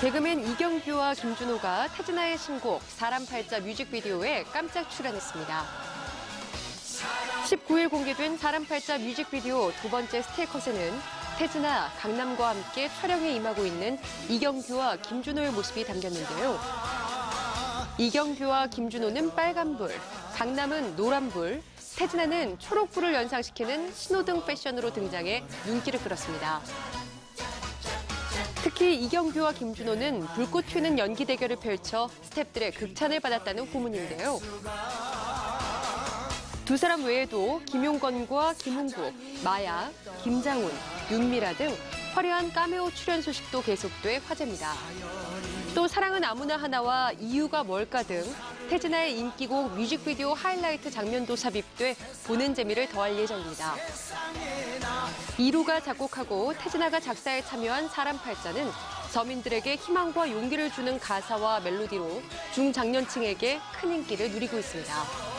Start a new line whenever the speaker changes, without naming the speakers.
개그맨 이경규와 김준호가 태진아의 신곡 사람 팔자 뮤직비디오에 깜짝 출연했습니다. 19일 공개된 사람 팔자 뮤직비디오 두 번째 스테이컷에는 태진아, 강남과 함께 촬영에 임하고 있는 이경규와 김준호의 모습이 담겼는데요. 이경규와 김준호는 빨간불, 강남은 노란불, 태진아는 초록불을 연상시키는 신호등 패션으로 등장해 눈길을 끌었습니다. 특히 이경규와 김준호는 불꽃 튀는 연기 대결을 펼쳐 스탭들의 극찬을 받았다는 후문인데요. 두 사람 외에도 김용건과 김웅국, 마야, 김장훈, 윤미라 등 화려한 까메오 출연 소식도 계속돼 화제입니다. 또 사랑은 아무나 하나와 이유가 뭘까 등 태진아의 인기곡 뮤직비디오 하이라이트 장면도 삽입돼 보는 재미를 더할 예정입니다. 이루가 작곡하고 태진아가 작사에 참여한 사람 팔자는 서민들에게 희망과 용기를 주는 가사와 멜로디로 중장년층에게 큰 인기를 누리고 있습니다.